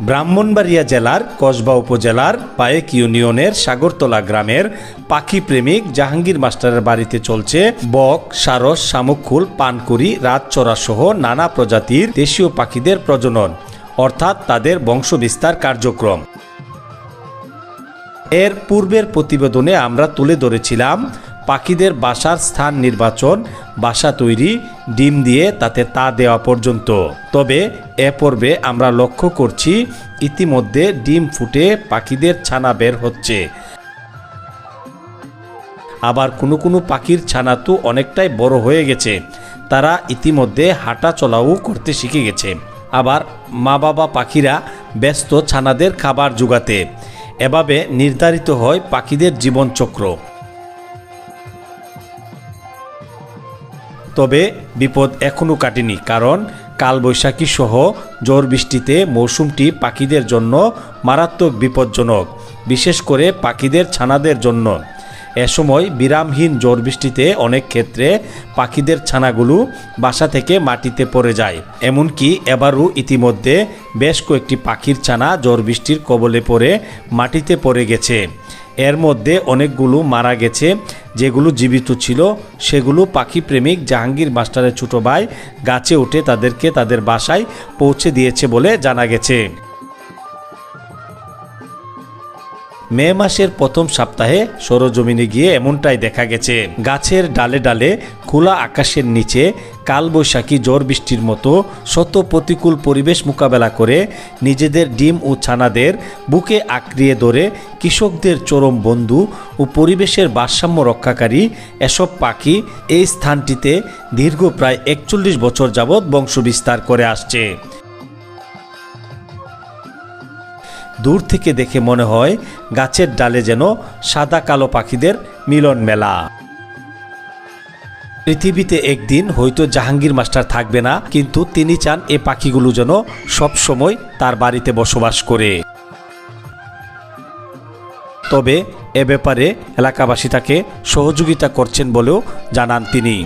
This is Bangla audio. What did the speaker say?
ব্রাহ্মণবাড়িয়া জেলার কসবা উপজেলার পায়েক ইউনিয়নের সাগরতলা গ্রামের পাখি প্রেমিক জাহাঙ্গীর মাস্টারের বাড়িতে চলছে বক, সারস, শামুকখুল, পানকুড়ি রাতচড়া সহ নানা প্রজাতির দেশীয় পাখিদের প্রজনন, অর্থাৎ তাদের বংশবিস্তার কার্যক্রম। এর পূর্বের প্রতিবেদনে আমরা তুলে ধরেছিলাম পাখিদের বাসার স্থান নির্বাচন, বাসা তৈরি ডিম দিয়ে তাতে তা দেওয়া পর্যন্ত। তবে এ পর্বে আমরা লক্ষ্য করছি, ইতিমধ্যে ডিম ফুটে পাখিদের ছানা বের হচ্ছে। আবার কোনো কোনো পাখির ছানা তো অনেকটাই বড় হয়ে গেছে। তারা ইতিমধ্যে হাঁটা চলাও করতে শিখে গেছে। আবার মা বাবা পাখিরা ব্যস্ত ছানাদের খাবার জোগাতে। এভাবে নির্ধারিত হয় পাখিদের জীবনচক্র। তবে বিপদ এখনও কাটেনি, কারণ কালবৈশাখী সহ ঝড় বৃষ্টিতে মৌসুমটি পাখিদের জন্য মারাত্মক বিপজ্জনক, বিশেষ করে পাখিদের ছানাদের জন্য। এ সময় বিরামহীন ঝড় বৃষ্টিতে অনেক ক্ষেত্রে পাখিদের ছানাগুলো বাসা থেকে মাটিতে পড়ে যায়। এমনকি এবারও ইতিমধ্যে বেশ কয়েকটি পাখির ছানা ঝড় বৃষ্টির কবলে পড়ে মাটিতে পড়ে গেছে। এর মধ্যে অনেকগুলো মারা গেছে, যেগুলো জীবিত ছিল। সেগুলো পাখি প্রেমিক জাহাঙ্গীর মাস্টারের ছোটো ভাই গাছে উঠে তাদেরকে তাদের বাসায় পৌঁছে দিয়েছে বলে জানা গেছে। মে মাসের প্রথম সপ্তাহে সরজমিনে গিয়ে এমনটাই দেখা গেছে। গাছের ডালে ডালে খোলা আকাশের নিচে কালবৈশাখী ঝড় বৃষ্টির মতো শত প্রতিকূল পরিবেশ মোকাবেলা করে নিজেদের ডিম ও ছানাদের বুকে আঁকড়িয়ে ধরে কৃষকদের চরম বন্ধু ও পরিবেশের ভারসাম্য রক্ষাকারী এসব পাখি এই স্থানটিতে দীর্ঘ প্রায় একচল্লিশ বছর যাবৎ বংশবিস্তার করে আসছে। দূর থেকে দেখে মনে হয় গাছের ডালে যেন সাদা কালো পাখিদের মিলন মেলা। পৃথিবীতে একদিন হয়তো জাহাঙ্গীর মাস্টার থাকবে না, কিন্তু তিনি চান এ পাখিগুলো যেন সব সময় তার বাড়িতে বসবাস করে। তবে এ ব্যাপারে এলাকাবাসী তাকে সহযোগিতা করছেন বলেও জানান তিনি।